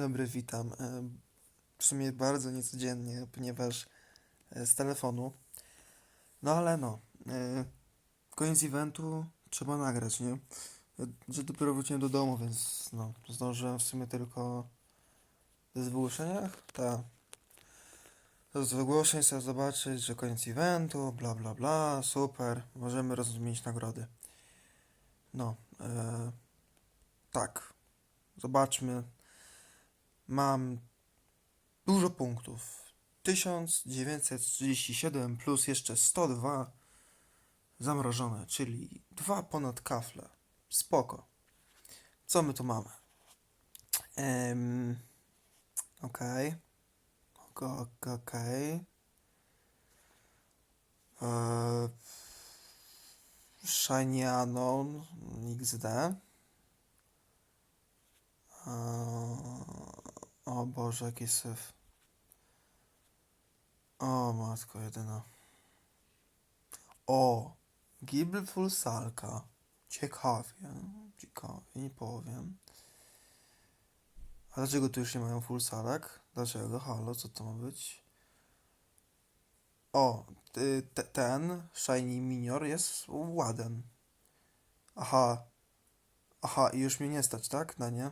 dobry, witam. E, W sumie bardzo niecodziennie, ponieważ e, z telefonu. No ale no, e, koniec eventu trzeba nagrać, nie? Że dopiero wróciłem do domu, więc no, zdążyłem w sumie tylko z wygłoszeniach? Tak. Z wygłoszeń sobie zobaczyć, że koniec eventu, bla bla bla, super, możemy rozumieć nagrody. No, e, tak. Zobaczmy. Mam dużo punktów. 1937 plus jeszcze 102 zamrożone, czyli dwa ponad kafle. Spoko. Co my tu mamy? Um, okej. Ok- ok- Okej. Eee, Shiny Unknown XD. Eee, O Boże, jaki syf. O matko jedyna. O! Gibel Fulsalka. Ciekawie. Ciekawie, nie powiem. A dlaczego tu już nie mają Fulsalek? Dlaczego? Halo, co to ma być? O! te, ten Shiny Minior jest ładен. Aha. Aha, i już mnie nie stać, tak? Na nie?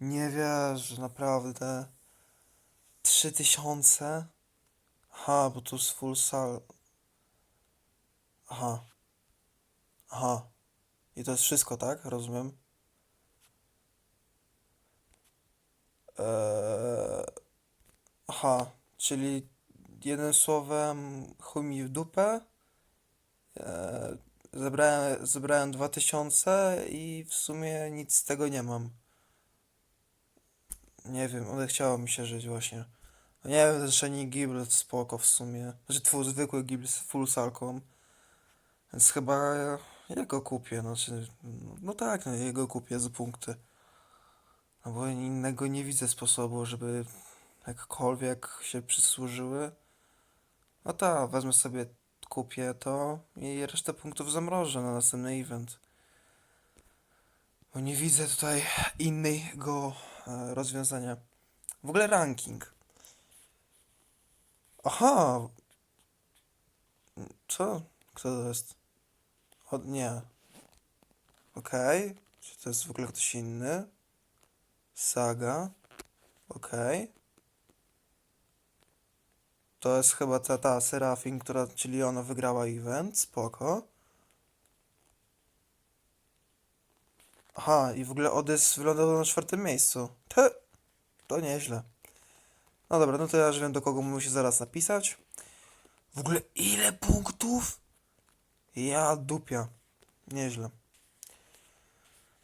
Nie wierzę, naprawdę. Trzy tysiące? Aha, bo tu jest full sal. Aha. Aha. I to jest wszystko, tak? Rozumiem. Eee... Aha, czyli jednym słowem chuj mi w dupę. Eee... Zebrałem, zebrałem 2000 i w sumie nic z tego nie mam. Nie wiem, odechciało mi się żyć właśnie. No nie wiem, ten Shiny Giblet spoko w sumie. Znaczy twój zwykły Giblet z full salką. Więc chyba ja, ja go kupię, znaczy, no, tak, no jego kupię za punkty. No bo innego nie widzę sposobu, żeby jakkolwiek się przysłużyły. No tak, wezmę sobie, kupię to i resztę punktów zamrożę na następny event. Bo nie widzę tutaj innego rozwiązania. W ogóle ranking. Aha! Co? Kto to jest? O, nie. Okej. Czy to jest w ogóle ktoś inny? Saga. Okej. To jest chyba ta, ta Serafin, która, czyli ona wygrała event. Spoko. Aha, i w ogóle Odys wylądował na czwartym miejscu. Te, to nieźle. No dobra, no to ja już wiem do kogo muszę zaraz napisać. W ogóle ile punktów? Ja dupia. Nieźle.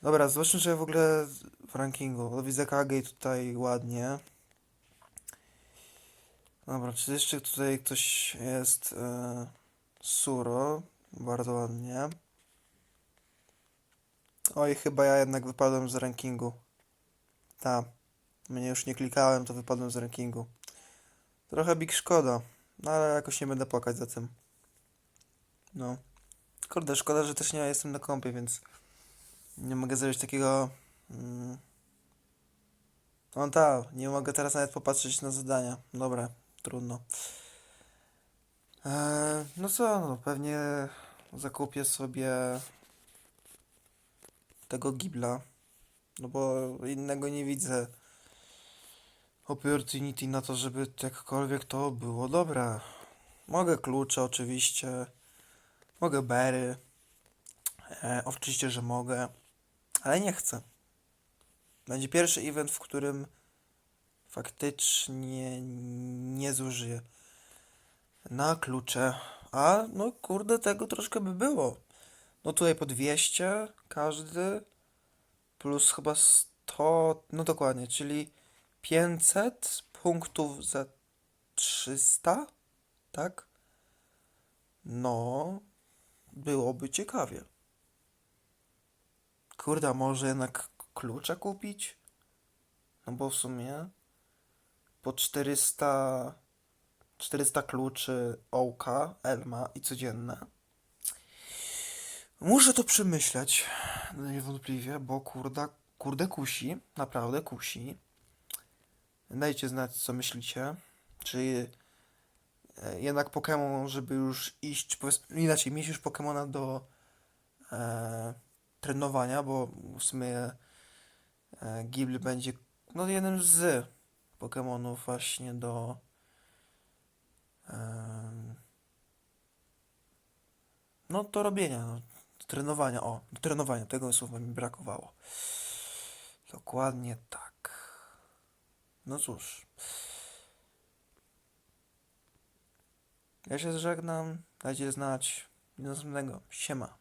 Dobra, zobaczmy, czy w ogóle w rankingu. Widzę Kagej tutaj ładnie. Dobra, czy jeszcze tutaj ktoś jest? E, Suro. Bardzo ładnie. Oj, chyba ja jednak wypadłem z rankingu. Ta. Mnie już nie klikałem, to wypadłem z rankingu. Trochę big szkoda. No ale jakoś nie będę płakać za tym. No. Kurde, szkoda, że też nie jestem na kompie, więc nie mogę zrobić takiego. Mm... No tak, nie mogę teraz nawet popatrzeć na zadania. Dobra, trudno. Eee, no co, no pewnie zakupię sobie tego gibla. No bo innego nie widzę opportunity na to, żeby jakkolwiek to było dobre. Mogę klucze oczywiście. Mogę bery. E, oczywiście, że mogę. Ale nie chcę. Będzie pierwszy event, w którym faktycznie nie zużyję na klucze. A no kurde, tego troszkę by było. No tutaj po 200 każdy plus chyba 100, no dokładnie, czyli 500 punktów za 300, tak? No, byłoby ciekawie. Kurde, a może jednak klucze kupić? No bo w sumie po 400, 400 kluczy Ołka, Elma i codzienne. Muszę to przemyśleć, no niewątpliwie, bo kurda, kurde kusi, naprawdę kusi. Dajcie znać, co myślicie. Czy e, jednak Pokémon, żeby już iść, powiedzmy, inaczej, mieć już Pokémona do e, trenowania, bo w sumie e, Ghibli będzie no, jednym z Pokémonów właśnie do em, no do robienia, no, trenowania, o, do trenowania, tego słowa mi brakowało. Dokładnie tak. No cóż. Ja się żegnam, dajcie znać. Do następnego. Siema.